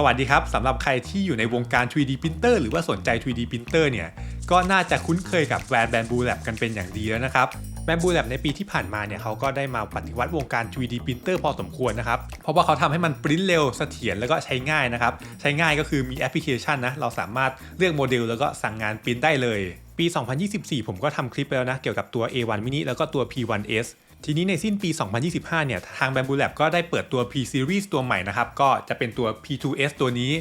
สวัสดีครับสำหรับใครที่อยู่ในวงการ 3D printer หรือว่าสนใจ 3D printer เนี่ยก็น่าจะคุ้นเคยกับแบรนด์ Bamboo Lab กันเป็นอย่างดีแล้วนะครับ Bamboo Lab ในปีที่ผ่านมาเนี่ยเขาก็ได้มาปฏิวัติวงการ 3D printer พอสมควรนะครับ เพราะว่าเขาทำให้มันปริ้นเร็วเสถียรแล้วก็ใช้ง่ายนะครับ ใช้ง่ายก็คือมีแอปพลิเคชันนะ เราสามารถเลือกโมเดลแล้วก็สั่งงานปริ้นได้เลย ปี 2024 ผมก็ทำคลิปแล้วนะ เกี่ยวกับตัว A1 mini แล้วก็ตัว P1s ทีนี้ในสิ้นปี 2025 เนี่ย ทาง Bamboo Lab ก็ได้เปิดตัว P Series ตัวใหม่นะครับ ก็จะเป็นตัว P2s ตัวนี้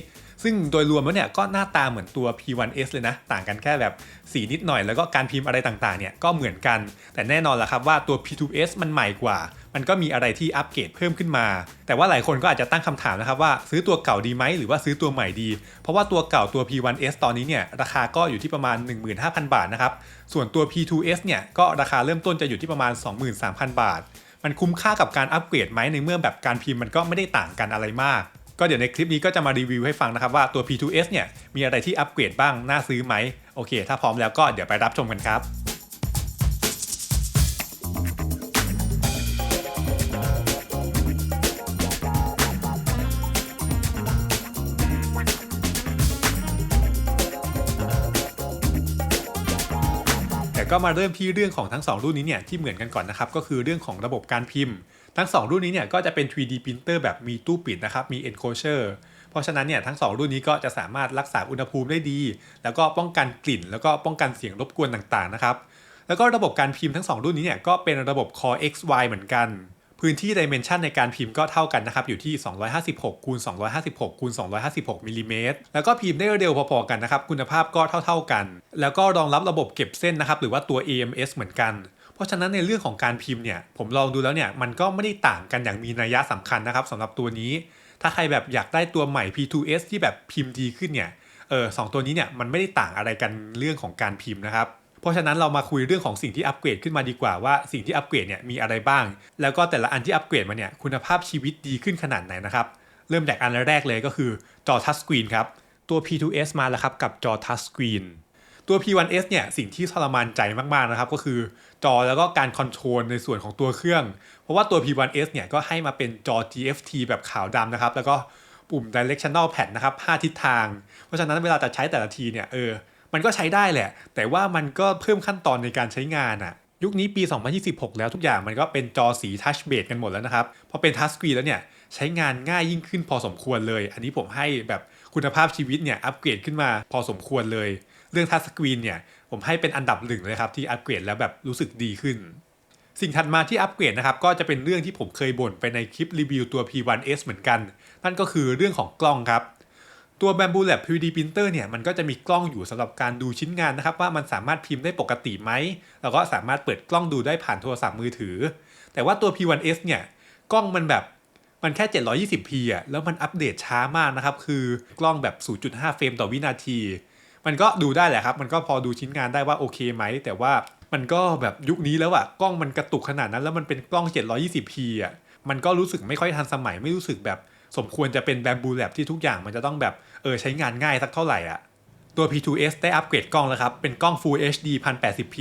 ซึ่งโดยรวมแล้วเนี่ยก็หน้าตาเหมือนตัว P1s เลยนะ ต่างกันแค่แบบสีนิดหน่อย แล้วก็การพิมพ์อะไรต่างๆเนี่ยก็เหมือนกัน แต่แน่นอนละครับว่าตัว P2s มันใหม่กว่า มันก็มีอะไรที่อัปเกรดเพิ่มขึ้นมา แต่ว่าหลายคนก็อาจจะตั้งคำถามนะครับว่าซื้อตัวเก่าดีไหมหรือว่าซื้อตัวใหม่ดี เพราะว่าตัวเก่าตัว P1s ตอนนี้เนี่ยราคาก็อยู่ที่ประมาณ 15,000 บาทนะครับ ส่วนตัว P2s เนี่ยก็ราคาเริ่มต้นจะอยู่ที่ประมาณ 23,000 บาท มันคุ้มค่ากับการอัปเกรดไหมในเมื่อแบบการพิมพ์มันก็ไม่ได้ต่างกันอะไรมาก ก็เดี๋ยวในคลิปนี้ก็จะมารีวิวให้ฟังนะครับว่าตัว P2s เนี่ยมีอะไรที่อัปเกรดบ้างน่าซื้อไหมโอเค ถ้าพร้อมแล้วก็เดี๋ยวไปรับชมกันครับ ก็มาเริ่มที่เรื่องของทั้ง 2 รุ่นนี้เนี่ยที่เหมือนกันก่อนนะครับก็คือเรื่องของระบบการพิมพ์ ทั้ง 2 รุ่นนี้เนี่ยก็จะเป็น 3D printer แบบมีตู้ปิดนะครับมี enclosure เพราะฉะนั้นเนี่ยทั้ง 2 รุ่นนี้ก็จะสามารถรักษาอุณหภูมิได้ดี แล้วก็ป้องกันกลิ่น แล้วก็ป้องกันเสียงรบกวนต่างๆนะครับแล้วก็ระบบการพิมพ์ทั้ง 2 รุ่นนี้เนี่ยก็เป็นระบบ Core XY เหมือนกัน พื้นที่ dimension ในการพิมพ์ก็เท่ากันนะครับ อยู่ที่ 256คูณ256คูณ256มิลลิเมตรแล้วก็พิมพ์ได้เร็วพอๆกันนะครับ คุณภาพก็เท่า ๆกัน แล้วก็รองรับระบบเก็บเส้นนะครับหรือว่าตัว AMS เหมือนกัน เพราะฉะนั้นในเรื่องของการพิมพ์เนี่ย ผมลองดูแล้วเนี่ย มันก็ไม่ได้ต่างกันอย่างมีนัยยะสำคัญนะครับสำหรับตัวนี้ ถ้าใครแบบอยากได้ตัวใหม่ P2s ที่แบบพิมพ์ดีขึ้นเนี่ยเออสองตัวนี้เนี่ยมันไม่ได้ต่างอะไรกันเรื่องของการพิมพ์นะครับ ราะฉะนั้นเรามาคุยเรื่องของสิ่งที่อัปเกรดขึ้นมาดีกว่าว่าสิ่งที่อัปเกรดเนี่ยมีอะไรบ้าง แล้วก็แต่ละอันที่อัปเกรดมาเนี่ยคุณภาพชีวิตดีขึ้นขนาดไหนนะครับ เริ่มจากอันแรกเลยก็คือจอทัชสกรีนครับ ตัว P2s มาแล้วครับกับจอทัชสกรีนตัว P1s เนี่ยสิ่งที่ทรมานใจมากๆนะครับก็คือจอแล้วก็การคอนโทรลในส่วนของตัวเครื่อง เพราะว่าตัว P1s เนี่ยก็ให้มาเป็นจอ TFT แบบขาวดำนะครับ แล้วก็ปุ่ม directional pad นะครับ 5 ทิศทาง เพราะฉะนั้นเวลาจะใช้แต่ละทีเนี่ยเออ มันก็ใช้ได้แหละ แต่ว่ามันก็เพิ่มขั้นตอนในการใช้งานอะยุคนี้ปี 2026 แล้วทุกอย่างมันก็เป็นจอสีทัชเบสกันหมดแล้วนะครับ พอเป็นทัชสกรีนแล้วเนี่ยใช้งานง่ายยิ่งขึ้นพอสมควรเลย อันนี้ผมให้แบบคุณภาพชีวิตเนี่ยอัปเกรดขึ้นมาพอสมควรเลย เรื่องทัชสกรีนเนี่ยผมให้เป็นอันดับหนึ่งเลยครับที่อัปเกรดแล้วแบบรู้สึกดีขึ้น สิ่งถัดมาที่อัปเกรดนะครับก็จะเป็นเรื่องที่ผมเคยบ่นไปในคลิปรีวิวตัว P1s เหมือนกัน นั่นก็คือเรื่องของกล้องครับ ตัว Bamboo Lab 3D Printer เนี่ยมันก็จะมีกล้องอยู่สำหรับการดูชิ้นงานนะครับ ว่ามันสามารถพิมพ์ได้ปกติไหม แล้วก็สามารถเปิดกล้องดูได้ผ่านโทรศัพท์มือถือ แต่ว่าตัว P1s เนี่ยกล้องมันแบบมันแค่ 720p อะแล้วมันอัปเดตช้ามากนะครับ คือกล้องแบบ 0.5 เฟรมต่อวินาที มันก็ดูได้แหละครับ มันก็พอดูชิ้นงานได้ว่าโอเคไหม แต่ว่ามันก็แบบยุคนี้แล้วอะกล้องมันกระตุกขนาดนั้น แล้วมันเป็นกล้อง 720p อะมันก็รู้สึกไม่ค่อยทันสมัยไม่รู้สึกแบบสมควรจะเป็น Bamboo Lab ที่ทุกอย่างมันจะต้องแบบ เออใช้งานง่ายสักเท่าไหร่อะตัว P2s ได้อัปเกรดกล้องแล้วครับ เป็นกล้อง Full HD 1080p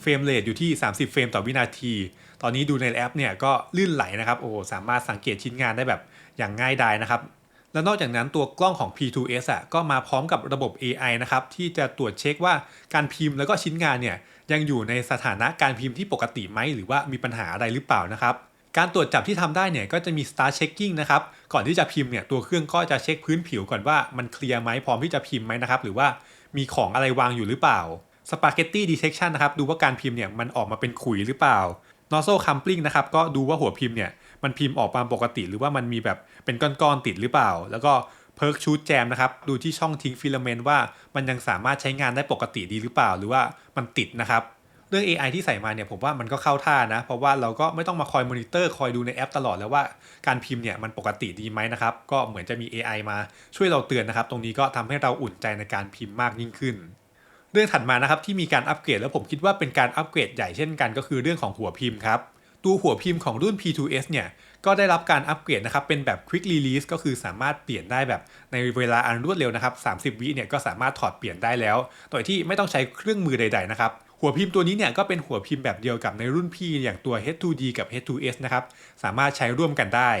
เฟรมเรทอยู่ที่ 30 เฟรมต่อวินาที ตอนนี้ดูในแอปเนี่ยก็ลื่นไหลนะครับ โอ้สามารถสังเกตชิ้นงานได้แบบอย่างง่ายดายนะครับ แล้วนอกจากนั้นตัวกล้องของ P2s อะก็มาพร้อมกับระบบ AI นะครับ ที่จะตรวจเช็คว่าการพิมพ์แล้วก็ชิ้นงานเนี่ยยังอยู่ในสถานะการพิมพ์ที่ปกติไหม หรือว่ามีปัญหาอะไรหรือเปล่านะครับ การตรวจจับที่ทำได้เนี่ยก็จะมี star checking นะครับ ก่อนที่จะพิมพ์เนี่ยตัวเครื่องก็จะเช็คพื้นผิวก่อนว่ามันเคลียร์ไหมพร้อมที่จะพิมพ์ไหมนะครับ หรือว่ามีของอะไรวางอยู่หรือเปล่า spaghetti detection นะครับ ดูว่าการพิมพ์เนี่ยมันออกมาเป็นขุยหรือเปล่า nozzle coupling นะครับ ก็ดูว่าหัวพิมพ์เนี่ยมันพิมพ์ออกมาปกติ หรือว่ามันมีแบบเป็นก้อนๆติดหรือเปล่า แล้วก็ perk shoot jam นะครับ ดูที่ช่องทิ้งฟิลาเมนต์ว่ามันยังสามารถใช้งานได้ปกติดีหรือเปล่า หรือว่ามันติดนะครับ เรื่อง AI ที่ใส่มาเนี่ยผมว่ามันก็เข้าท่านะ เพราะว่าเราก็ไม่ต้องมาคอยมอนิเตอร์คอยดูในแอปตลอดแล้วว่าการพิมพ์เนี่ยมันปกติดีไหมนะครับ ก็เหมือนจะมี AI มาช่วยเราเตือนนะครับ ตรงนี้ก็ทำให้เราอุ่นใจในการพิมพ์มากยิ่งขึ้น เรื่องถัดมานะครับที่มีการอัปเกรดแล้วผมคิดว่าเป็นการอัปเกรดใหญ่เช่นกันก็คือเรื่องของหัวพิมพ์ครับตัวหัวพิมพ์ของรุ่น P2s เนี่ยก็ได้รับการอัปเกรดนะครับ เป็นแบบ Quick Release ก็คือสามารถเปลี่ยนได้แบบในเวลาอันรวดเร็วนะครับ 30 วิเนี่ยก็สามารถถอดเปลี่ยนได้แล้ว โดยที่ไม่ต้องใช้เครื่องมือใด ๆ นะครับ หัวพิมพ์ตัวนี้เนี่ยก็เป็นหัวพิมพ์แบบเดียวกับในรุ่นพี่อย่างตัว H2D กับ H2S นะครับ สามารถใช้ร่วมกันได้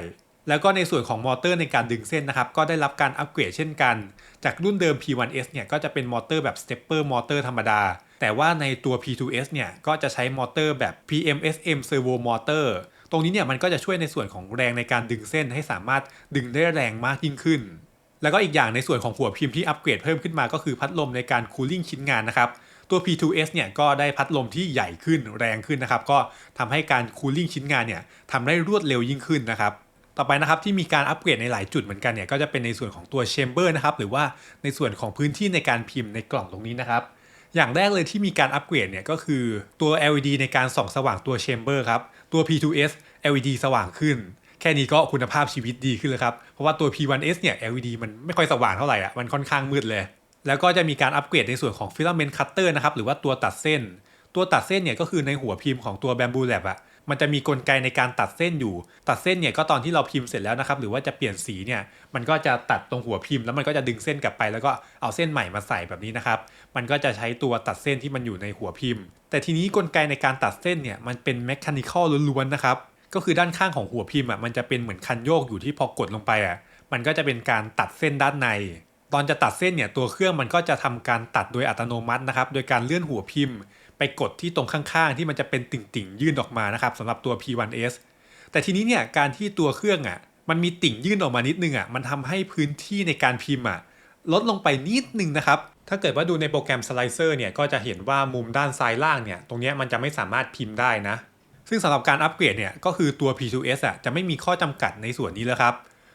แล้วก็ในส่วนของมอเตอร์ในการดึงเส้นนะครับ ก็ได้รับการอัปเกรดเช่นกัน จากรุ่นเดิม P1S เนี่ยก็จะเป็นมอเตอร์แบบ Stepper มอเตอร์ธรรมดา แต่ว่าในตัว P2S เนี่ยก็จะใช้มอเตอร์แบบ PMSM Servo Motor ตรงนี้เนี่ยมันก็จะช่วยในส่วนของแรงในการดึงเส้นให้สามารถดึงได้แรงมากยิ่งขึ้น แล้วก็อีกอย่างในส่วนของหัวพิมพ์ที่อัปเกรดเพิ่มขึ้นมาก็คือพัดลมในการคูลิ่งชิ้นงานนะครับ ตัว P2S เนี่ยก็ได้พัดลมที่ใหญ่ขึ้นแรงขึ้นนะครับ ก็ทำให้การคูลิ่งชิ้นงานเนี่ยทำได้รวดเร็วยิ่งขึ้นนะครับ ต่อไปนะครับที่มีการอัปเกรดในหลายจุดเหมือนกันเนี่ยก็จะเป็นในส่วนของตัวแชมเบอร์นะครับหรือว่าในส่วนของพื้นที่ในการพิมพ์ในกล่องตรงนี้นะครับอย่างแรกเลยที่มีการอัปเกรดเนี่ยก็คือตัว LED ในการส่องสว่างตัวแชมเบอร์ครับตัว P2S LED สว่างขึ้น แค่นี้ก็คุณภาพชีวิตดีขึ้นเลยครับ เพราะว่าตัว P1S เนี่ย LED มันไม่ค่อยสว่างเท่าไหร่อะมันค่อนข้างมืดเลย แล้วก็จะมีการอัปเกรดในส่วนของฟิลาเมนต์คัตเตอร์นะครับหรือว่าตัวตัดเส้น ตัวตัดเส้นเนี่ยก็คือในหัวพิมพ์ของตัว Bamboo Lab อะมันจะมีกลไกในการตัดเส้นอยู่ ตัดเส้นเนี่ยก็ตอนที่เราพิมพ์เสร็จแล้วนะครับหรือว่าจะเปลี่ยนสีเนี่ยมันก็จะตัดตรงหัวพิมพ์แล้วมันก็จะดึงเส้นกลับไป แล้วก็เอาเส้นใหม่มาใส่แบบนี้นะครับมันก็จะใช้ตัวตัดเส้นที่มันอยู่ในหัวพิมพ์ แต่ทีนี้กลไกในการตัดเส้นเนี่ยมันเป็นแมคานิคอลล้วนๆนะครับก็คือด้านข้างของหัวพิมพ์อะมันจะเป็นเหมือนคันโยกอยู่ที่พอกดลงไปอะมันก็จะเป็นการตัดเส้นด้านใน ตอนจะตัดเส้นเนี่ยตัวเครื่องมันก็จะทำการตัดโดยอัตโนมัตินะครับ โดยการเลื่อนหัวพิมพ์ ไปกดที่ตรงข้างๆ ที่มันจะเป็นติ่งๆ ยื่นออกมานะครับสำหรับตัว P1S แต่ทีนี้เนี่ยการที่ตัวเครื่องอะมันมีติ่งยื่นออกมานิดนึงอะมันทำให้พื้นที่ในการพิมพ์อะลดลงไปนิดนึงนะครับ ถ้าเกิดว่าดูในโปรแกรมสไลเซอร์เนี่ยก็จะเห็นว่ามุมด้านซ้ายล่างเนี่ยตรงเนี้ยมันจะไม่สามารถพิมพ์ได้นะ ซึ่งสำหรับการอัปเกรดเนี่ยก็คือตัว P2S อะจะไม่มีข้อจำกัดในส่วนนี้แล้วครับ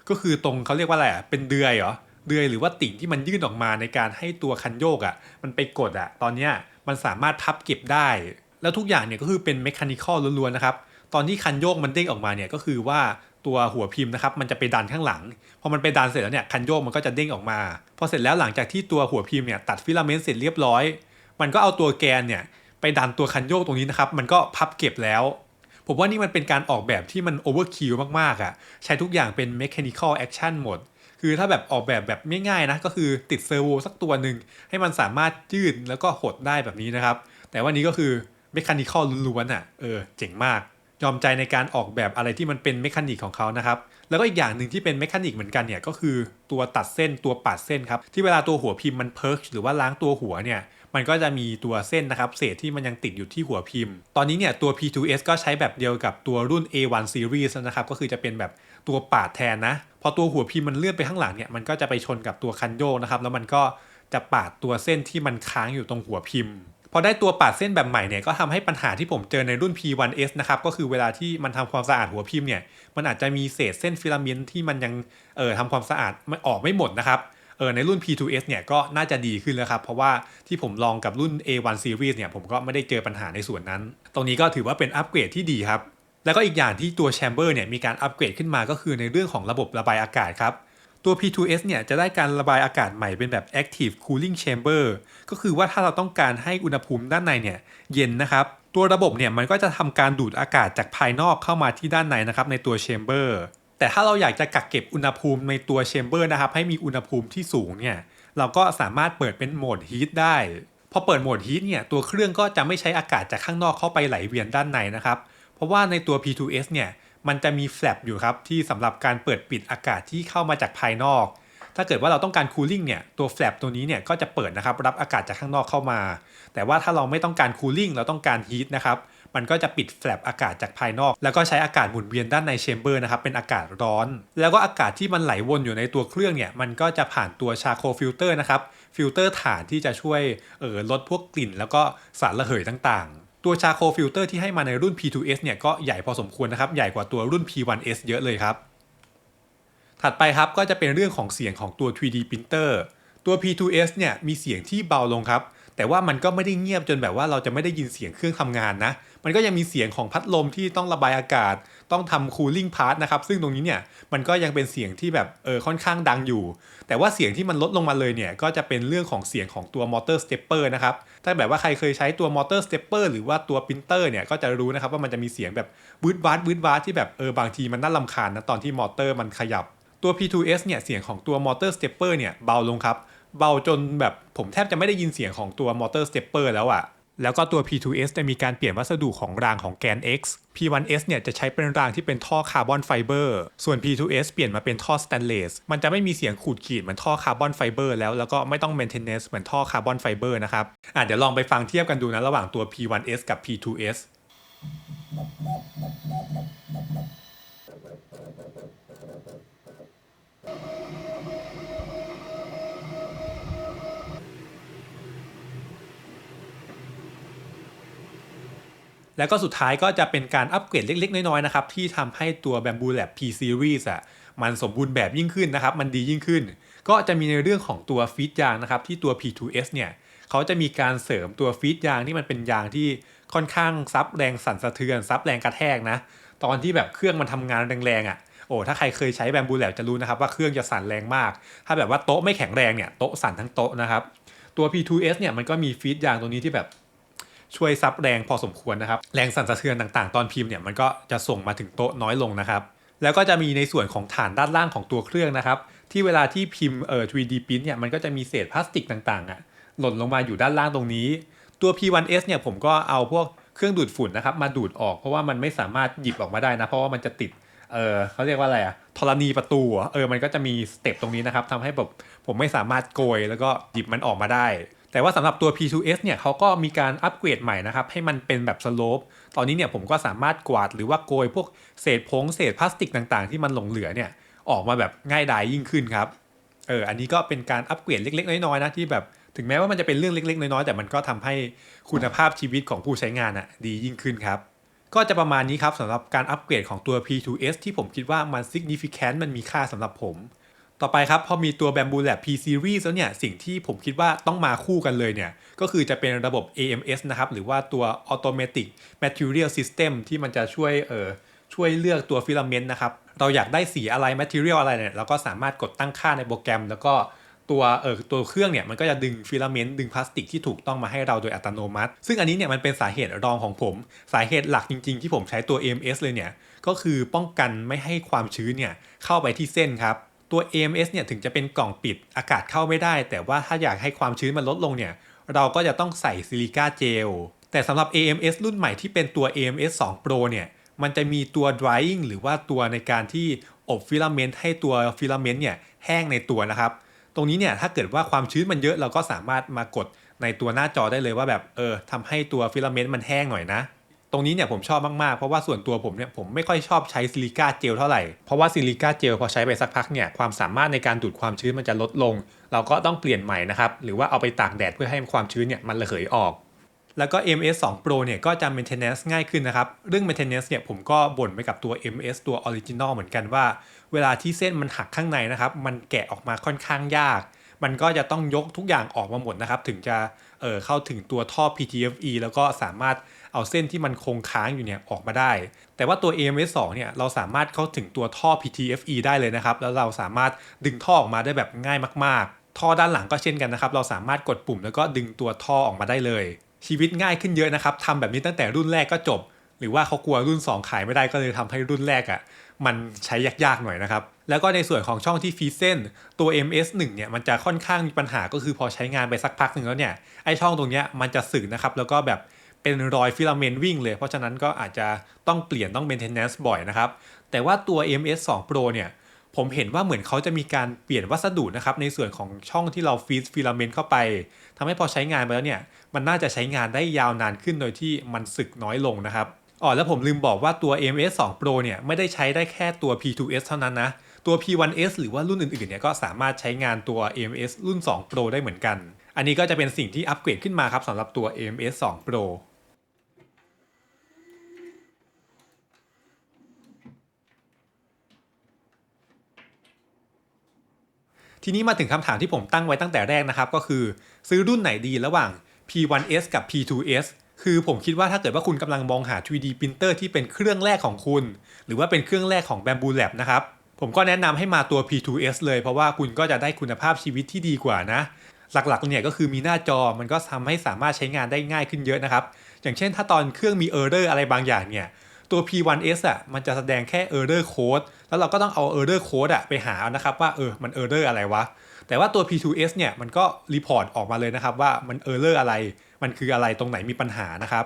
ก็คือตรงเขาเรียกว่าอะไรอะเป็นเดือยเหรอ เดือยหรือว่าติ่งที่มันยื่นออกมาในการให้ตัวคันโยกอะมันไปกดอะตอนเนี้ยมันสามารถพับเก็บได้ แล้วทุกอย่างเนี่ยก็คือเป็นเมคานิคอลล้วนๆนะครับตอนที่คันโยกมันเด้งออกมาเนี่ยก็คือว่าตัวหัวพิมพ์นะครับมันจะไปดันข้างหลังพอมันไปดันเสร็จแล้วเนี่ยคันโยกมันก็จะเด้งออกมาพอเสร็จแล้วหลังจากที่ตัวหัวพิมพ์เนี่ยตัดฟิลาเมนต์เสร็จเรียบร้อย มันก็เอาตัวแกนเนี่ยไปดันตัวคันโยกตรงนี้นะครับมันก็พับเก็บแล้ว ผมว่านี่มันเป็นการออกแบบที่มันโอเวอร์คิวมากๆอะ่ะใช้ทุกอย่างเป็น Mechanical Action หมด คือถ้าแบบออกแบบแบบง่ายๆนะก็คือติดเซอร์โวสักตัวหนึ่งให้มันสามารถยืดแล้วก็หดได้แบบนี้นะครับ แต่ว่านี้ก็คือ Mechanical ล้วนๆอะเออเจ๋งมาก ยอมใจในการออกแบบอะไรที่มันเป็นเมคานิกของเขานะครับแล้วก็อีกอย่างหนึ่งที่เป็นเมคานิกเหมือนกันเนี่ยก็คือตัวตัดเส้นตัวปาดเส้นครับที่เวลาตัวหัวพิมพ์มันเพิร์ชหรือว่าล้างตัวหัวเนี่ยมันก็จะมีตัวเส้นนะครับเศษที่มันยังติดอยู่ที่หัวพิมพ์ ตอนนี้เนี่ยตัว P2S ก็ใช้แบบเดียวกับตัวรุ่น A1 Series นะครับก็คือจะเป็นแบบ ตัวปาดแทนนะ พอตัวหัวพิมพ์มันเลื่อนไปข้างหลังเนี่ยมันก็จะไปชนกับตัวคันโยกนะครับ แล้วมันก็จะปาดตัวเส้นที่มันค้างอยู่ตรงหัวพิมพ์พอได้ตัวปาดเส้นแบบใหม่เนี่ยก็ทำให้ปัญหาที่ผมเจอในรุ่น P1S นะครับก็คือเวลาที่มันทำความสะอาดหัวพิมพ์เนี่ยมันอาจจะมีเศษเส้นฟิลาเมนต์ที่มันยังเออทำความสะอาดไม่ออกไม่หมดนะครับเออในรุ่น P2S เนี่ยก็น่าจะดีขึ้นแล้วครับ เพราะว่าที่ผมลองกับรุ่น A1 Series เนี่ยผมก็ไม่ได้เจอปัญหาในส่วนนั้น ตรงนี้ก็ถือว่าเป็นอัปเกรดที่ดีครับ แล้วก็อีกอย่างที่ตัวแชมเบอร์เนี่ยมีการอัปเกรดขึ้นมาก็คือในเรื่องของระบบระบายอากาศครับ ตัว P2S เนี่ยจะได้การระบายอากาศใหม่เป็นแบบ Active Cooling Chamber ก็คือว่าถ้าเราต้องการให้อุณหภูมิด้านในเนี่ยเย็นนะครับ ตัวระบบเนี่ยมันก็จะทำการดูดอากาศจากภายนอกเข้ามาที่ด้านในนะครับในตัว Chamber แต่ถ้าเราอยากจะกักเก็บอุณหภูมิในตัว Chamber นะครับให้มีอุณหภูมิที่สูงเนี่ยเราก็สามารถเปิดเป็นโหมด Heat ได้พอเปิดโหมด Heat เนี่ยตัวเครื่องก็จะไม่ใช้อากาศจากข้างนอกเข้าไปไหลเวียนด้านในนะครับ ราะว่าในตัว P2S เนี่ยมันจะมีแฟลปอยู่ครับที่สำหรับการเปิดปิดอากาศที่เข้ามาจากภายนอก ถ้าเกิดว่าเราต้องการคูลิ่งเนี่ยตัวแฟลปตัวนี้เนี่ยก็จะเปิดนะครับรับอากาศจากข้างนอกเข้ามา แต่ว่าถ้าเราไม่ต้องการคูลิ่งเราต้องการฮีทนะครับมันก็จะปิดแฟลปอากาศจากภายนอก แล้วก็ใช้อากาศหมุนเวียนด้านในแชมเบอร์นะครับเป็นอากาศร้อน แล้วก็อากาศที่มันไหลวนอยู่ในตัวเครื่องเนี่ยมันก็จะผ่านตัวชาโคฟิลเตอร์นะครับฟิลเตอร์ฐานที่จะช่วยเออลดพวกกลิ่น แล้วก็สารระเหยต่าง ตัวชาโคฟิลเตอร์ที่ให้มาในรุ่น P2S เนี่ยก็ใหญ่พอสมควรนะครับ ใหญ่กว่าตัวรุ่น P1S เยอะเลยครับ ถัดไปครับก็จะเป็นเรื่องของเสียงของตัว 3D printer ตัว P2S เนี่ยมีเสียงที่เบาลงครับ แต่ว่ามันก็ไม่ได้เงียบจนแบบว่าเราจะไม่ได้ยินเสียงเครื่องทำงานนะ มันก็ยังมีเสียงของพัดลมที่ต้องระบายอากาศ ต้องทำ cooling part นะครับ ซึ่งตรงนี้เนี่ยมันก็ยังเป็นเสียงที่แบบเออค่อนข้างดังอยู่ แต่ว่าเสียงที่มันลดลงมาเลยเนี่ยก็จะเป็นเรื่องของเสียงของตัวมอเตอร์สเตปเปอร์นะครับ ถ้าแบบว่าใครเคยใช้ตัวมอเตอร์สเตปเปอร์หรือว่าตัวปรินเตอร์เนี่ยก็จะรู้นะครับว่ามันจะมีเสียงแบบวืดวาดวืดวาดที่แบบเออบางทีมันน่าลำคาญนะตอนที่มอเตอร์มันขยับตัว P2S เนี่ยเสียงของตัวมอเตอร์สเตปเปอร์เนี่ยเบาลงครับ เบาจนแบบผมแทบจะไม่ได้ยินเสียงของตัวมอเตอร์สเตปเปอร์แล้วอะแล้วก็ตัว P2S จะมีการเปลี่ยนวัสดุของรางของแกน X P1S เนี่ยจะใช้เป็นรางที่เป็นท่อคาร์บอนไฟเบอร์ ส่วน P2S เปลี่ยนมาเป็นท่อสแตนเลส มันจะไม่มีเสียงขูดขีดเหมือนท่อคาร์บอนไฟเบอร์แล้ว แล้วก็ไม่ต้อง maintenance เหมือนท่อคาร์บอนไฟเบอร์นะครับอะเดี๋ยวลองไปฟังเทียบกันดูนะระหว่างตัว P1S กับ P2S แล้วก็สุดท้ายก็จะเป็นการอัปเกรดเล็กๆ น้อยๆนะครับที่ทำให้ตัว Bamboo Lab P Series อะมันสมบูรณ์แบบยิ่งขึ้นนะครับ มันดียิ่งขึ้น ก็จะมีในเรื่องของตัวฟีดยางนะครับที่ตัว P2S เนี่ยเขาจะมีการเสริมตัวฟีดยางที่มันเป็นยางที่ค่อนข้างซับแรงสั่นสะเทือนซับแรงกระแทกนะ ตอนที่แบบเครื่องมันทำงานแรงๆอะโอ้ถ้าใครเคยใช้แบมบูแลบจะรู้นะครับว่าเครื่องจะสั่นแรงมาก ถ้าแบบว่าโต๊ะไม่แข็งแรงเนี่ยโต๊ะสั่นทั้งโต๊ะนะครับ ตัว P2S เนี่ยมันก็มีฟีดยางตรงนี้ที่แบบ ช่วยซับแรงพอสมควรนะครับ แรงสั่นสะเทือนต่างๆ ตอนพิมพ์เนี่ยมันก็จะส่งมาถึงโต๊ะน้อยลงนะครับ แล้วก็จะมีในส่วนของฐานด้านล่างของตัวเครื่องนะครับ ที่เวลาที่พิมพ์เอ่อ 3D print เนี่ยมันก็จะมีเศษพลาสติกต่างๆอะหล่นลงมาอยู่ด้านล่างตรงนี้ ตัว P1S เนี่ยผมก็เอาพวกเครื่องดูดฝุ่นนะครับมาดูดออกเพราะว่ามันไม่สามารถหยิบออกมาได้นะเพราะว่ามันจะติดเออเขาเรียกว่าอะไรอะธรณีประตูเออมันก็จะมีสเต็ปตรงนี้นะครับทำให้แบบผมไม่สามารถโกยแล้วก็หยิบมันออกมาได้ แต่ว่าสำหรับตัว P2S เนี่ยเขาก็มีการอัปเกรดใหม่นะครับ ให้มันเป็นแบบสโลปตอนนี้เนี่ยผมก็สามารถกวาดหรือว่าโกยพวกเศษผงเศษพลาสติกต่างๆ ที่มันหลงเหลือเนี่ยออกมาแบบง่ายดายยิ่งขึ้นครับเอออันนี้ก็เป็นการอัปเกรดเล็ก ๆ น้อยๆนะที่แบบถึงแม้ว่ามันจะเป็นเรื่องเล็ก ๆ น้อยๆแต่มันก็ทำให้คุณภาพชีวิตของผู้ใช้งานอะดียิ่งขึ้นครับก็จะประมาณนี้ครับสำหรับการอัปเกรดของตัว P2S ที่ผมคิดว่ามัน significant มันมีค่าสำหรับผม ต่อไปครับพอมีตัว Bamboo Lab P Series แล้วเนี่ยสิ่งที่ผมคิดว่าต้องมาคู่กันเลยเนี่ยก็คือจะเป็นระบบ AMS นะครับหรือว่าตัว Automatic Material System ที่มันจะช่วยเออช่วยเลือกตัวฟิลาเมนต์นะครับเราอยากได้สีอะไร Material อะไรเนี่ยเราก็สามารถกดตั้งค่าในโปรแกรม แล้วก็ตัวเออตัวเครื่องเนี่ยมันก็จะดึงฟิลาเมนต์ดึงพลาสติกที่ถูกต้องมาให้เราโดยอัตโนมัติ ซึ่งอันนี้เนี่ยมันเป็นสาเหตุรองของผม สาเหตุหลักจริงๆ ที่ผมใช้ตัว AMS เลยเนี่ยก็คือป้องกันไม่ให้ความชื้นเนี่ยเข้าไปที่เส้นครับ ตัว AMS เนี่ยถึงจะเป็นกล่องปิดอากาศเข้าไม่ได้ แต่ว่าถ้าอยากให้ความชื้นมันลดลงเนี่ย เราก็จะต้องใส่ซิลิก้าเจล แต่สำหรับ AMS รุ่นใหม่ที่เป็นตัว AMS 2 Pro เนี่ย มันจะมีตัว drying หรือว่าตัวในการที่อบฟิลาเมนต์ให้ตัวฟิลาเมนต์เนี่ยแห้งในตัวนะครับ ตรงนี้เนี่ยถ้าเกิดว่าความชื้นมันเยอะเราก็สามารถมากดในตัวหน้าจอได้เลยว่าแบบเออทำให้ตัวฟิลาเมนต์มันแห้งหน่อยนะ ตรงนี้เนี่ยผมชอบมาก ๆ เพราะว่าส่วนตัวผมเนี่ยผมไม่ค่อยชอบใช้ซิลิก้าเจลเท่าไหร่ เพราะว่าซิลิก้าเจลพอใช้ไปสักพักเนี่ยความสามารถในการดูดความชื้นมันจะลดลง เราก็ต้องเปลี่ยนใหม่นะครับหรือว่าเอาไปตากแดดเพื่อให้ความชื้นเนี่ยมันระเหยออกแล้วก็ MS 2 Pro เนี่ยก็จะ maintenance ง่ายขึ้นนะครับ เรื่อง maintenance เนี่ยผมก็บ่นไปกับตัว MS ตัว original เหมือนกันว่า เวลาที่เส้นมันหักข้างในนะครับ มันแกะออกมาค่อนข้างยาก มันก็จะต้องยกทุกอย่างออกมาหมดนะครับ ถึงจะเเข้าถึงตัวท่อ PTFE แล้วก็สามารถ เอาเส้นที่มันคงค้างอยู่เนี่ยออกมาได้ แต่ว่าตัว AMS 2เนี่ยเราสามารถเข้าถึงตัวท่อ PTFE ได้เลยนะครับ แล้วเราสามารถดึงท่อออกมาได้แบบง่ายมาก ๆ ท่อด้านหลังก็เช่นกันนะครับ เราสามารถกดปุ่มแล้วก็ดึงตัวท่อออกมาได้เลย ชีวิตง่ายขึ้นเยอะนะครับทำแบบนี้ตั้งแต่รุ่นแรกก็จบ หรือว่าเขากลัวรุ่น 2 ขายไม่ได้ก็เลยทำให้รุ่นแรกอะ่ะมันใช้ยากๆหน่อยนะครับ แล้วก็ในส่วนของช่องที่ฟีเส้นตัว MS1 เนี่ยมันจะค่อนข้างมีปัญหาก็คือพอใช้งานไปสักพักหนึ่งแล้วเนี่ยไอช่องตรงเนี้ยมันจะสึกนะครับแล้วก็แบบ เป็นรอยฟิลาเมนต์วิ่งเลย เพราะฉะนั้นก็อาจจะต้องเปลี่ยนต้อง maintenance บ่อยนะครับ แต่ว่าตัว MS 2 Pro เนี่ยผมเห็นว่าเหมือนเขาจะมีการเปลี่ยนวัสดุนะครับในส่วนของช่องที่เราฟีดฟิลาเมนต์เข้าไปทำให้พอใช้งานไปแล้วเนี่ย มันน่าจะใช้งานได้ยาวนานขึ้นโดยที่มันสึกน้อยลงนะครับอ๋อแล้วผมลืมบอกว่าตัว MS 2 Pro เนี่ยไม่ได้ใช้ได้แค่ตัว P2S เท่านั้นนะ ตัว P1S หรือว่ารุ่นอื่นๆเนี่ยก็สามารถใช้งานตัว AMS รุ่น 2 Pro ได้เหมือนกัน อันนี้ก็จะเป็นสิ่งที่อัปเกรดขึ้นมาครับสำหรับตัว AMS 2 Pro ทีนี้มาถึงคำถามที่ผมตั้งไว้ตั้งแต่แรกนะครับ ก็คือซื้อรุ่นไหนดีระหว่าง P1S กับ P2S คือผมคิดว่าถ้าเกิดว่าคุณกำลังมองหา 3D printer ที่เป็นเครื่องแรกของคุณ หรือว่าเป็นเครื่องแรกของ Bamboo Lab นะครับผมก็แนะนำให้มาตัว P2S เลยเพราะว่าคุณก็จะได้คุณภาพชีวิตที่ดีกว่านะ หลักๆเนี่ยก็คือมีหน้าจอมันก็ทำให้สามารถใช้งานได้ง่ายขึ้นเยอะนะครับ อย่างเช่นถ้าตอนเครื่องมี error อะไรบางอย่างเนี่ย ตัว P1S อะมันจะแสดงแค่ error code แล้วเราก็ต้องเอา error code อะไปหาเอานะครับว่าเออมัน error อะไรวะ แต่ว่าตัว P2S เนี่ยมันก็รีพอร์ตออกมาเลยนะครับว่ามัน error อะไร มันคืออะไรตรงไหนมีปัญหานะครับ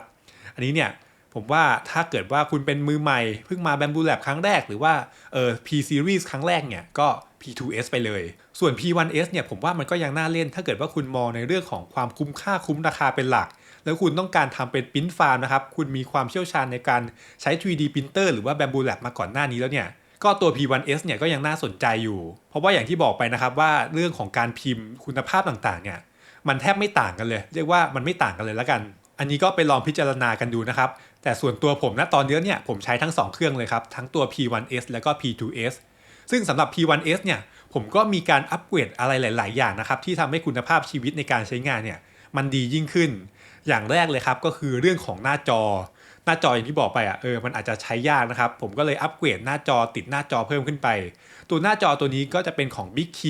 อันนี้เนี่ยผมว่าถ้าเกิดว่าคุณเป็นมือใหม่ เพิ่งมา Bamboo Lab ครั้งแรกหรือว่าเออ P Series ครั้งแรกเนี่ยก็ P2S ไปเลย ส่วน P1S เนี่ยผมว่ามันก็ยังน่าเล่น ถ้าเกิดว่าคุณมองในเรื่องของความคุ้มค่าคุ้มราคาเป็นหลัก แล้วคุณต้องการทำเป็นปิ้นฟาร์มนะครับ คุณมีความเชี่ยวชาญในการใช้ 3D printer หรือว่า Bamboo Lab มาก่อนหน้านี้แล้วเนี่ยก็ตัว P1S เนี่ยก็ยังน่าสนใจอยู่ เพราะว่าอย่างที่บอกไปนะครับว่าเรื่องของการพิมพ์คุณภาพต่างๆเนี่ยมันแทบไม่ต่างกันเลย เรียกว่ามันไม่ต่างกันเลยแล้วกัน อันนี้ก็ไปลองพิจารณากันดูนะครับ แต่ส่วนตัวผมนะตอนนี้เนี่ยผมใช้ทั้ง 2 เครื่องเลยครับ ทั้งตัว P1S แล้วก็ P2S ซึ่งสำหรับ P1S เนี่ยผมก็มีการอัปเกรดอะไรหลาย ๆ อย่างนะครับที่ทำให้คุณภาพชีวิตในการใช้งานเนี่ย มันดียิ่งขึ้น อย่างแรกเลยครับก็คือเรื่องของหน้าจอ หน้าจออย่างที่บอกไปอะเออมันอาจจะใช้ยากนะครับ ผมก็เลยอัปเกรดหน้าจอติดหน้าจอเพิ่มขึ้นไป ตัวหน้าจอตัวนี้ก็จะเป็นของ Big Q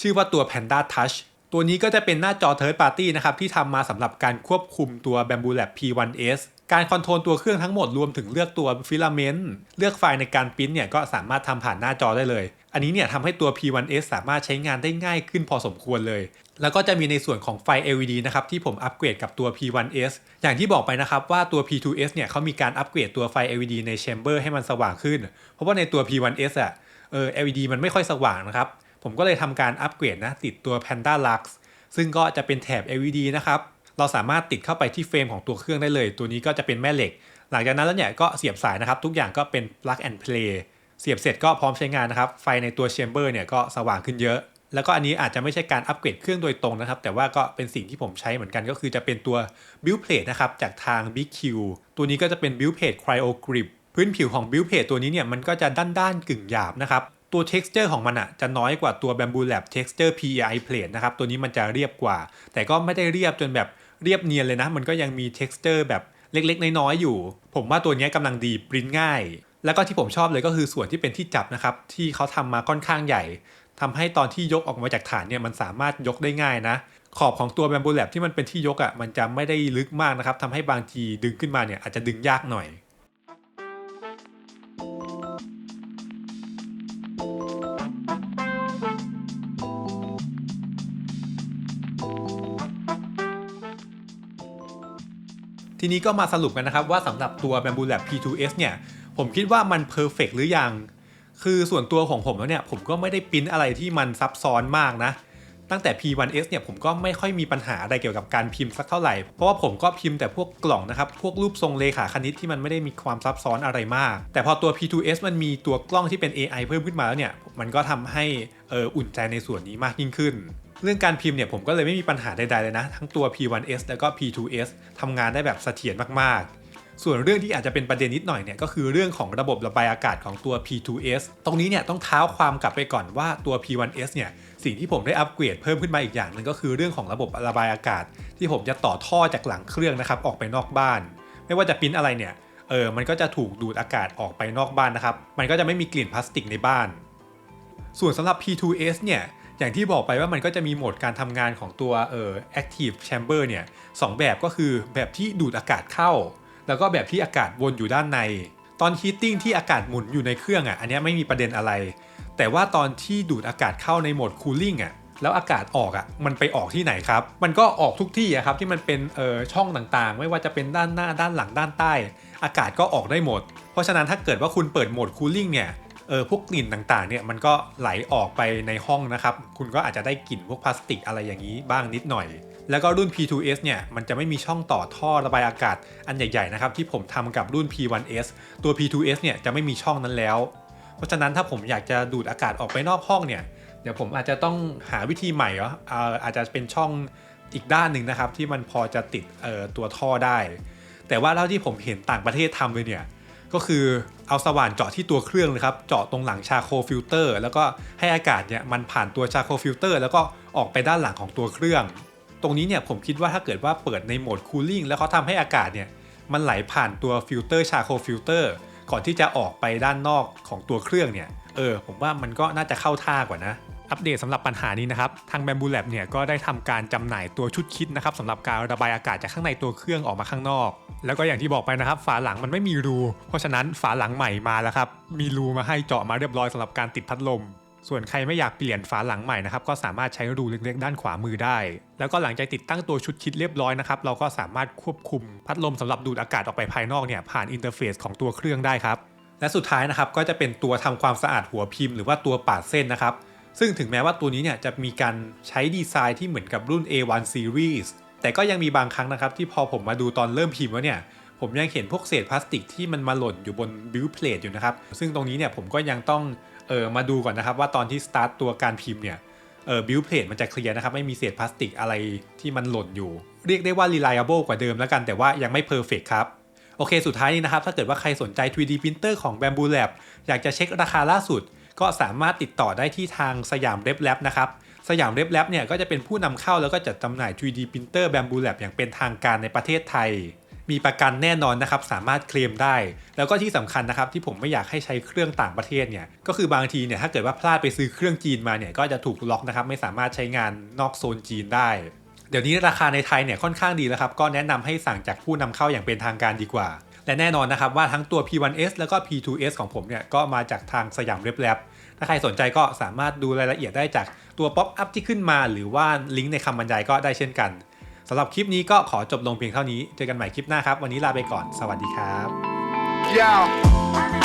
ชื่อว่าตัว Panda Touch ตัวนี้ก็จะเป็นหน้าจอ Third Party นะครับที่ทำมาสำหรับการควบคุมตัว Bamboo Lab P1S การคอนโทรลตัวเครื่องทั้งหมดรวมถึงเลือกตัวฟิลาเมนต์เลือกไฟล์ในการปริ้นเนี่ยก็สามารถทำผ่านหน้าจอได้เลย อันนี้เนี่ยทำให้ตัว P1S สามารถใช้งานได้ง่ายขึ้นพอสมควรเลย แล้วก็จะมีในส่วนของไฟ LED นะครับที่ผมอัปเกรดกับตัว P1S อย่างที่บอกไปนะครับว่าตัว P2S เนี่ยเขามีการอัปเกรดตัวไฟ LED ในแชมเบอร์ให้มันสว่างขึ้น เพราะว่าในตัว P1S อะเออ LED มันไม่ค่อยสว่างนะครับ ผมก็เลยทำการอัปเกรดนะติดตัว Panda Lux ซึ่งก็จะเป็นแถบ LED นะครับเราสามารถติดเข้าไปที่เฟรมของตัวเครื่องได้เลย ตัวนี้ก็จะเป็นแม่เหล็ก หลังจากนั้นแล้วเนี่ยก็เสียบสายนะครับ ทุกอย่างก็เป็น plug and play เสียบเสร็จก็พร้อมใช้งานนะครับ ไฟในตัวแชมเบอร์เนี่ยก็สว่างขึ้นเยอะ แล้วก็อันนี้อาจจะไม่ใช่การอัปเกรดเครื่องโดยตรงนะครับ แต่ว่าก็เป็นสิ่งที่ผมใช้เหมือนกันก็คือจะเป็นตัว build plate นะครับจากทาง BQ ตัวนี้ก็จะเป็น build plate cryo grip พื้นผิวของ build plate ตัวนี้เนี่ยมันก็จะด้านๆกึ่งหยาบนะครับตัว texture ของมันอะจะน้อยกว่าตัว Bamboo Lab texture PEI plate นะครับตัวนี้มันจะเรียบกว่า แต่ก็ไม่ได้เรียบจนแบบเรียบเนียนเลยนะ มันก็ยังมี texture แบบเล็กๆ น้อยๆอยู่ ผมว่าตัวนี้กำลังดีปริ้นง่าย แล้วก็ที่ผมชอบเลยก็คือส่วนที่เป็นที่จับนะครับ ที่เขาทำมาค่อนข้างใหญ่ทำให้ตอนที่ยกออกมาจากฐานเนี่ยมันสามารถยกได้ง่ายนะ ขอบของตัว Bamboo Lab ที่มันเป็นที่ยกอะมันจะไม่ได้ลึกมากนะครับทำให้บางทีดึงขึ้นมาเนี่ยอาจจะดึงยากหน่อยทีนี้ก็มาสรุปกันนะครับว่าสำหรับตัว Bamboo Lab P2S เนี่ย ผมคิดว่ามันเพอร์เฟกหรือยัง คือส่วนตัวของผมแล้วเนี่ยผมก็ไม่ได้ปริ้นอะไรที่มันซับซ้อนมากนะ ตั้งแต่ P1S เนี่ยผมก็ไม่ค่อยมีปัญหาอะไรเกี่ยวกับการพิมพ์สักเท่าไหร่ เพราะว่าผมก็พิมพ์แต่พวกกล่องนะครับ พวกรูปทรงเลขาคณิตที่มันไม่ได้มีความซับซ้อนอะไรมาก แต่พอตัว P2S มันมีตัวกล้องที่เป็น AI เพิ่มขึ้นมาแล้วเนี่ย มันก็ทำให้เอออุ่นใจในส่วนนี้มากยิ่งขึ้นเรื่องการพิมพ์เนี่ยผมก็เลยไม่มีปัญหาใดๆเลยนะ ทั้งตัว P1S แล้วก็ P2S ทำงานได้แบบเสถียรมากๆ ส่วนเรื่องที่อาจจะเป็นประเด็นนิดหน่อยเนี่ยก็คือเรื่องของระบบระบายอากาศของตัว P2S ตรงนี้เนี่ยต้องเท้าความกลับไปก่อนว่าตัว P1S เนี่ยสิ่งที่ผมได้อัปเกรดเพิ่มขึ้นมาอีกอย่างนึงก็คือเรื่องของระบบระบายอากาศ ที่ผมจะต่อท่อจากหลังเครื่องนะครับออกไปนอกบ้าน ไม่ว่าจะปิ้นอะไรเนี่ยเออมันก็จะถูกดูดอากาศออกไปนอกบ้านนะครับมันก็จะไม่มีกลิ่นพลาสติกในบ้าน ส่วนสำหรับ P2S เนี่ยอย่างที่บอกไปว่ามันก็จะมีโหมดการทำงานของตัวเอ่อ active chamber เนี่ยสองแบบก็คือแบบที่ดูดอากาศเข้า แล้วก็แบบที่อากาศวนอยู่ด้านใน ตอน heating ที่อากาศหมุนอยู่ในเครื่องอะอันนี้ไม่มีประเด็นอะไร แต่ว่าตอนที่ดูดอากาศเข้าในโหมด cooling อะแล้วอากาศออกอะมันไปออกที่ไหนครับ มันก็ออกทุกที่อะครับที่มันเป็นเอ่อช่องต่างๆ ไม่ว่าจะเป็นด้านหน้าด้านหลังด้านใต้ อากาศก็ออกได้หมด เพราะฉะนั้นถ้าเกิดว่าคุณเปิดโหมด cooling เนี่ยเออพวกกลิ่นต่างๆเนี่ยมันก็ไหลออกไปในห้องนะครับ คุณก็อาจจะได้กลิ่นพวกพลาสติกอะไรอย่างนี้บ้างนิดหน่อย แล้วก็รุ่น P2S เนี่ยมันจะไม่มีช่องต่อท่อระบายอากาศอันใหญ่ๆนะครับที่ผมทำกับรุ่น P1S ตัว P2S เนี่ยจะไม่มีช่องนั้นแล้ว เพราะฉะนั้นถ้าผมอยากจะดูดอากาศออกไปนอกห้องเนี่ยเดี๋ยวผมอาจจะต้องหาวิธีใหม่เหรออ่ออาจจะเป็นช่องอีกด้านหนึ่งนะครับที่มันพอจะติดเอ่อตัวท่อได้ แต่ว่าเท่าที่ผมเห็นต่างประเทศทำเลยเนี่ยก็คือเอาสว่านเจาะที่ตัวเครื่องเลยครับ เจาะตรงหลังชาโคฟิลเตอร์แล้วก็ให้อากาศเนี่ยมันผ่านตัวชาโคฟิลเตอร์แล้วก็ออกไปด้านหลังของตัวเครื่อง ตรงนี้เนี่ยผมคิดว่าถ้าเกิดว่าเปิดในโหมดคูลิ่งแล้วเขาทำให้อากาศเนี่ยมันไหลผ่านตัวฟิลเตอร์ชาโคฟิลเตอร์ก่อนที่จะออกไปด้านนอกของตัวเครื่องเนี่ยเออผมว่ามันก็น่าจะเข้าท่ากว่านะอัปเดตสำหรับปัญหานี้นะครับ ทาง Bamboo Lab เนี่ยก็ได้ทำการจำหน่ายตัวชุดคิดนะครับสำหรับการระบายอากาศจากข้างในตัวเครื่องออกมาข้างนอก แล้วก็อย่างที่บอกไปนะครับ ฝาหลังมันไม่มีรู เพราะฉะนั้นฝาหลังใหม่มาแล้วครับ มีรูมาให้เจาะมาเรียบร้อยสำหรับการติดพัดลม ส่วนใครไม่อยากเปลี่ยนฝาหลังใหม่นะครับก็สามารถใช้รูเล็กๆ ด้านขวามือได้ แล้วก็หลังจากติดตั้งตัวชุดคิดเรียบร้อยนะครับเราก็สามารถควบคุมพัดลมสำหรับดูดอากาศออกไปภายนอกเนี่ยผ่านอินเทอร์เฟซของตัวเครื่องได้ครับและสุดท้ายนะครับก็จะเป็นตัวทำความสะอาดหัวพิมพ์หรือว่าตัวปาดเส้นนะครับซึ่งถึงแม้ว่าตัวนี้เนี่ยจะมีการใช้ดีไซน์ที่เหมือนกับรุ่น A1 Series แต่ก็ยังมีบางครั้งนะครับที่พอผมมาดูตอนเริ่มพิมพ์แล้วเนี่ยผมยังเห็นพวกเศษพลาสติกที่มันมาหล่นอยู่บนบิวเพลทอยู่นะครับซึ่งตรงนี้เนี่ยผมก็ยังต้อง เออมาดูก่อนนะครับว่าตอนที่สตาร์ตตัวการพิมพ์เนี่ยเออบิวเพลทมันจะเคลียร์นะครับ ไม่มีเศษพลาสติกอะไรที่มันหล่นอยู่ เรียกได้ว่า reliable กว่าเดิมแล้วกันแต่ว่ายังไม่ perfect ครับ โอเค สุดท้ายนี้นะครับ ถ้าเกิดว่าใครสนใจ 3D printer ของ Bamboo Lab อยากจะเช็คราคาล่าสุด ก็สามารถติดต่อได้ที่ทางสยามเ e บ Lab นะครับสยามเ e บ Lab เนี่ยก็จะเป็นผู้นำเข้าแล้วก็จัดจำหน่าย 3D printer Bamboo Lab อย่างเป็นทางการในประเทศไทย มีประกันแน่นอนนะครับสามารถเคลมได้ แล้วก็ที่สำคัญนะครับที่ผมไม่อยากให้ใช้เครื่องต่างประเทศเนี่ยก็คือบางทีเนี่ยถ้าเกิดว่าพลาดไปซื้อเครื่องจีนมาเนี่ยก็จะถูกล็อกนะครับไม่สามารถใช้งานนอกโซนจีนได้เดี๋ยวนี้ราคาในไทยเนี่ยค่อนข้างดีแล้วครับ ก็แนะนำให้สั่งจากผู้นำเข้าอย่างเป็นทางการดีกว่า และแน่นอนนะครับว่าทั้งตัว P1S แล้วก็ P2S ของผมเนี่ยก็มาจากทางสยามเ e บ Lab ถ้าใครสนใจก็สามารถดูรายละเอียดได้จากตัวป๊อปอัพที่ขึ้นมา หรือว่าลิงก์ในคำบรรยายก็ได้เช่นกัน สำหรับคลิปนี้ก็ขอจบลงเพียงเท่านี้ เจอกันใหม่คลิปหน้าครับ วันนี้ลาไปก่อน สวัสดีครับ Yeah.